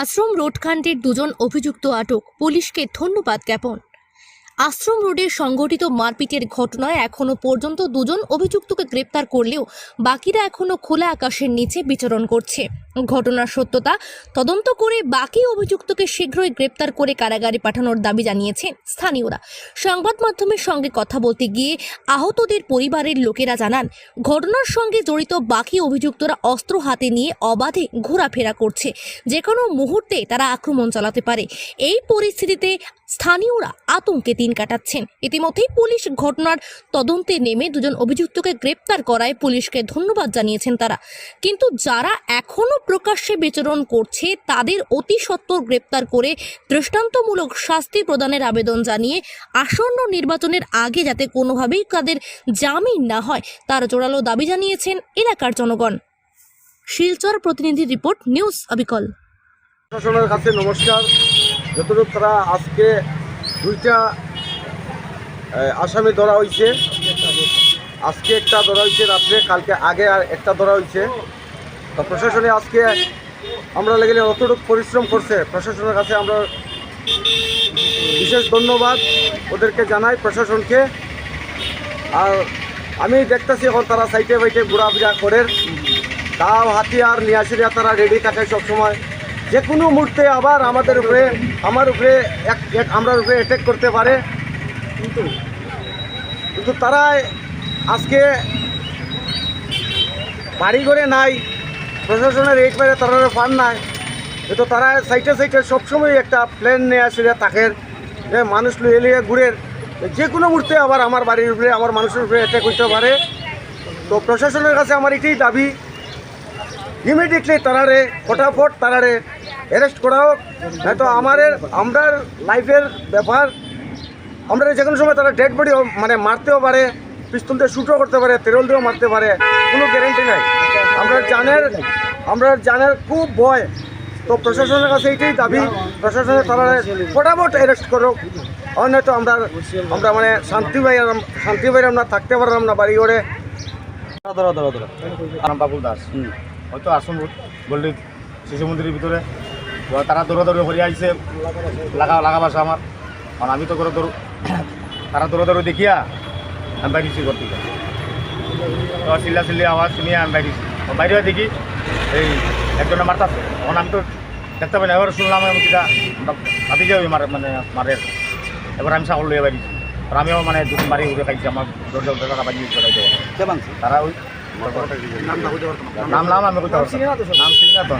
আশ্রম রোডকাণ্ডের দুজন অভিযুক্ত আটক। পুলিশকে ধন্যবাদ জ্ঞাপন। আশ্রম রোডে সংঘটিত মারপিটের ঘটনায় এখনও পর্যন্ত দুজন অভিযুক্তকে গ্রেপ্তার করলেও বাকিরা এখনও খোলা আকাশের নিচে বিচরণ করছে। ঘটনার সত্যতা তদন্ত করে বাকি অভিযুক্তকে শীঘ্রই গ্রেপ্তার করে কারাগারে পাঠানোর দাবি জানিয়েছেন স্থানীয়রা। সংবাদ মাধ্যমের সঙ্গে কথা বলতে গিয়ে আহতদের পরিবারের লোকেরা জানান, ঘটনার সঙ্গে জড়িত বাকি অভিযুক্তরা অস্ত্র হাতে নিয়ে অবাধে ঘোরাফেরা করছে। যে কোনো মুহূর্তে তারা আক্রমণ চালাতে পারে। এই পরিস্থিতিতে স্থানীয়রা আতঙ্কে দিন কাটাচ্ছেন। ইতিমধ্যেই পুলিশ ঘটনার তদন্তে নেমে দুজন অভিযুক্তকে গ্রেপ্তার করায় পুলিশকে ধন্যবাদ জানিয়েছেন তারা। কিন্তু যারা এখনও প্রকাশ্যে বিচরণ করছে, তাদের অতি সত্বর গ্রেপ্তার করে দৃষ্টান্তমূলক শাস্তি প্রদানের আবেদন জানিয়ে আসন্ন নির্বাচনের আগে যাতে কোনোভাবেই তাদের জামিন না হয়, তার জোরালো দাবি জানিয়েছেন এলাকার জনগণ। শিলচর প্রতিনিধি রিপোর্ট, নিউজ অবিকল। প্রশাসনের কাছে নমস্কার। যতটুকু তারা আজকে দুইটা আসামি ধরা হয়েছে আজকে একটা ধরা হয়েছে রাত্রে, কালকে আগে আর একটা ধরা হয়েছে তো প্রশাসনে আজকে আমরা লেগে অতটুকু পরিশ্রম করছে। প্রশাসনের কাছে আমরা বিশেষ ধন্যবাদ। ওদেরকে জানাই প্রশাসনকে। আর আমি দেখতেছি এখন তারা সাইটে বাইটে ঘোরাফেরা করে। তাও হাতিয়ার নিয়ে তারা রেডি থাকে সবসময়। যে কোনো মুহূর্তে আবার আমাদের উপরে, আমার উপরে এক এক আমরার উপরে অ্যাটাক করতে পারে। কিন্তু কিন্তু তারা আজকে বাড়ি ঘরে নাই। প্রশাসনের এই পারে তারা ফান নাই। কিন্তু তারা সাইটে সাইটে সবসময় একটা প্ল্যান নিয়ে আসে তাকে যে মানুষ লুয়ে লিয়ে ঘুরের যে কোনো মুহূর্তে আবার আমার বাড়ির উপরে, আমার মানুষের উপরে অ্যাটাক করতে পারে। তো প্রশাসনের কাছে আমার এটাই দাবি। ইমিডিয়েটলি তারারে, ফটাফট তারারে অ্যারেস্ট করা হোক। নয়তো আমাদের আমরা লাইফের ব্যাপার, আমরা যে কোনো সময় তারা ডেড বডি মানে মারতেও পারে, পিস্তল দিয়ে শুটও করতে পারে, তেরল দিয়েও মারতে পারে, কোনো গ্যারেন্টি নাই। আমরা জানের আমরা জানের খুব ভয়। তো প্রশাসনের কাছে এইটাই দাবি। প্রশাসনের তারা ফটাফট অ্যারেস্ট করুক। আর নয়তো আমরা আমরা মানে শান্তি পাই শান্তি পাই আমরা থাকতে পারলাম না বাড়ি ঘরে ধরো ধরো ধরো। নাম বাবুল দাস। হয়তো আসুন বললি শিশু মন্দিরের ভিতরে। তারা দৌড়ে দৌড়ে হয়ে আইছে। লাগা লাগা বাসা আমার। কারণ আমি তো করে দৌড় তারা দৌড়ে দৌড়ে দেখিয়া আমি বাইরেছি ঘর থেকে তো চিল্লা চিল্লি আওয়াজ শুনিয়ে আমি বাইরেছি বাইরে দেখি। এই একজনে মারতাছে তখন আমি তো দেখতে পাই না এবার শুনলাম আমি কিটা ভাবি যাবি মারে মানে মারে এবার আমি ছাগল লইয়া বাড়িছি আর আমিও মানে দুদিন বাড়ি উঠে খাইছি। আমার দরজা দরজা বাড়ি চলাই দেবো তারা ওই নাম নাম আমি নাম পারছি না। নাম চিনি না তো।